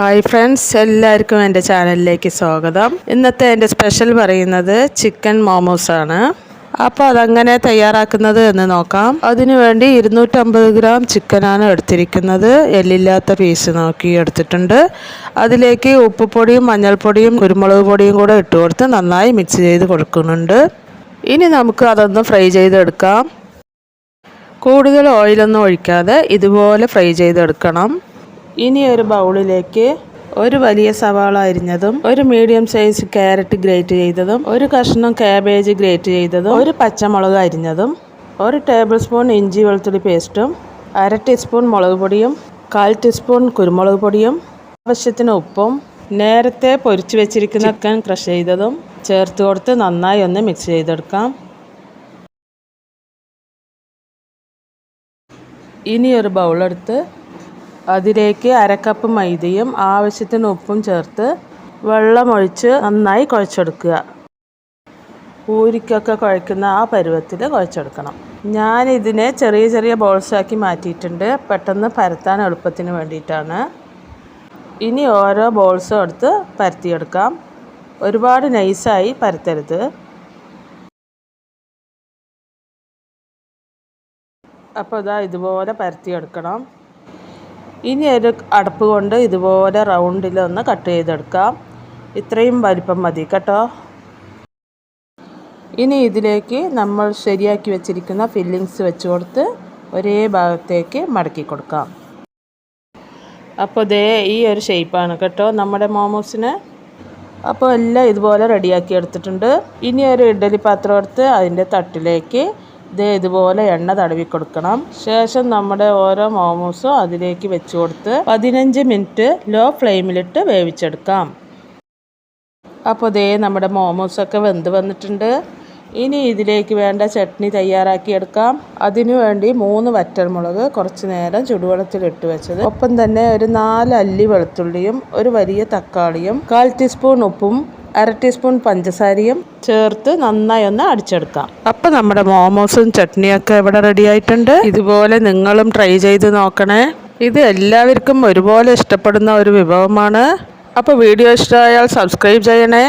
Hi friends എല്ലാവർക്കും എന്റെ ചാനലിലേക്ക് സ്വാഗതം. ഇന്നത്തെ എന്റെ സ്പെഷ്യൽ പറയുന്നത് ചിക്കൻ മോമോസ് ആണ്. അപ്പോൾ അതങ്ങനെ തയ്യാറാക്കുന്നത് എന്ന് നോക്കാം. അതിനുവേണ്ടി ഇരുന്നൂറ്റമ്പത് ഗ്രാം ചിക്കനാണ് എടുത്തിരിക്കുന്നത്. എല്ലില്ലാത്ത പീസ് നോക്കി എടുത്തിട്ടുണ്ട്. അതിലേക്ക് ഉപ്പുപൊടിയും മഞ്ഞൾപ്പൊടിയും കുരുമുളക് പൊടിയും കൂടെ ഇട്ട് കൊടുത്ത് നന്നായി മിക്സ് ചെയ്ത് കൊടുക്കുന്നുണ്ട്. ഇനി നമുക്ക് അതൊന്ന് ഫ്രൈ ചെയ്തെടുക്കാം. കൂടുതൽ ഓയിലൊന്നും ഒഴിക്കാതെ ഇതുപോലെ ഫ്രൈ ചെയ്തെടുക്കണം. ഇനി ഒരു ബൗളിലേക്ക് ഒരു വലിയ സവാള അരിഞ്ഞതും ഒരു മീഡിയം സൈസ് ക്യാരറ്റ് ഗ്രേറ്റ് ചെയ്തതും ഒരു കഷ്ണം കാബേജ് ഗ്രേറ്റ് ചെയ്തതും ഒരു പച്ചമുളക് അരിഞ്ഞതും ഒരു ടേബിൾ സ്പൂൺ ഇഞ്ചി വെളുത്തുള്ളി പേസ്റ്റും അര ടീസ്പൂൺ മുളക് പൊടിയും കാൽ ടീസ്പൂൺ കുരുമുളക് പൊടിയും ആവശ്യത്തിന് ഉപ്പും നേരത്തെ പൊരിച്ചു വെച്ചിരിക്കുന്ന ചിക്കൻ ക്രഷ് ചെയ്തതും ചേർത്ത് കൊടുത്ത് നന്നായി ഒന്ന് മിക്സ് ചെയ്തെടുക്കാം. ഇനി ഒരു ബൗളെടുത്ത് അതിലേക്ക് അരക്കപ്പ് മൈദയും ആവശ്യത്തിന് ഉപ്പും ചേർത്ത് വെള്ളമൊഴിച്ച് നന്നായി കുഴച്ചെടുക്കുക. പൂരിക്കൊക്കെ കുഴക്കുന്ന ആ പരുവത്തിൽ കുഴച്ചെടുക്കണം. ഞാൻ ഇതിനെ ചെറിയ ചെറിയ ബോൾസാക്കി മാറ്റിയിട്ടുണ്ട്. പെട്ടെന്ന് പരത്താൻ എളുപ്പത്തിന് വേണ്ടിയിട്ടാണ്. ഇനി ഓരോ ബോൾസും എടുത്ത് പരത്തിയെടുക്കാം. ഒരുപാട് നൈസായി പരത്തരുത്. അപ്പോൾ ഇതാ ഇതുപോലെ പരത്തിയെടുക്കണം. ഇനി ഒരു അടപ്പ് കൊണ്ട് ഇതുപോലെ റൗണ്ടിലൊന്ന് കട്ട് ചെയ്തെടുക്കാം. ഇത്രയും വലിപ്പം മതി കേട്ടോ. ഇനി ഇതിലേക്ക് നമ്മൾ ശരിയാക്കി വെച്ചിരിക്കുന്ന ഫില്ലിങ്സ് വെച്ച് കൊടുത്ത് ഒരേ ഭാഗത്തേക്ക് മടക്കി കൊടുക്കാം. അപ്പോൾ ദേ ഈ ഒരു ഷേപ്പാണ് കേട്ടോ നമ്മുടെ മോമോസിന്. അപ്പോൾ എല്ലാം ഇതുപോലെ റെഡിയാക്കി എടുത്തിട്ടുണ്ട്. ഇനി ഒരു ഇഡ്ഡലി പാത്രം എടുത്ത് അതിന്റെ തട്ടിലേക്ക് ഇത് ഇതുപോലെ എണ്ണ തടവി കൊടുക്കണം. ശേഷം നമ്മുടെ ഓരോ മോമോസും അതിലേക്ക് വെച്ച് കൊടുത്ത് പതിനഞ്ച് മിനിറ്റ് ലോ ഫ്ലെയിമിലിട്ട് വേവിച്ചെടുക്കാം. അപ്പോൾ ദേ നമ്മുടെ മോമോസൊക്കെ വെന്ത് വന്നിട്ടുണ്ട്. ഇനി ഇതിലേക്ക് വേണ്ട ചട്നി തയ്യാറാക്കിയെടുക്കാം. അതിനു വേണ്ടി മൂന്ന് വറ്റൽമുളക് കുറച്ച് നേരം ചുടുവെള്ളത്തിലിട്ട് വെച്ചത്. ഒപ്പം തന്നെ ഒരു നാല് അല്ലി വെളുത്തുള്ളിയും ഒരു വലിയ തക്കാളിയും കാൽ ടീസ്പൂൺ ഉപ്പും അര ടീസ്പൂൺ പഞ്ചസാരയും ചേർത്ത് നന്നായി ഒന്ന് അടിച്ചെടുക്കാം. അപ്പം നമ്മുടെ മോമോസും ചട്നിയൊക്കെ ഇവിടെ റെഡി ആയിട്ടുണ്ട്. ഇതുപോലെ നിങ്ങളും ട്രൈ ചെയ്ത് നോക്കണേ. ഇത് എല്ലാവർക്കും ഒരുപോലെ ഇഷ്ടപ്പെടുന്ന ഒരു വിഭവമാണ്. അപ്പോൾ വീഡിയോ ഇഷ്ടമായാൽ സബ്സ്ക്രൈബ് ചെയ്യണേ.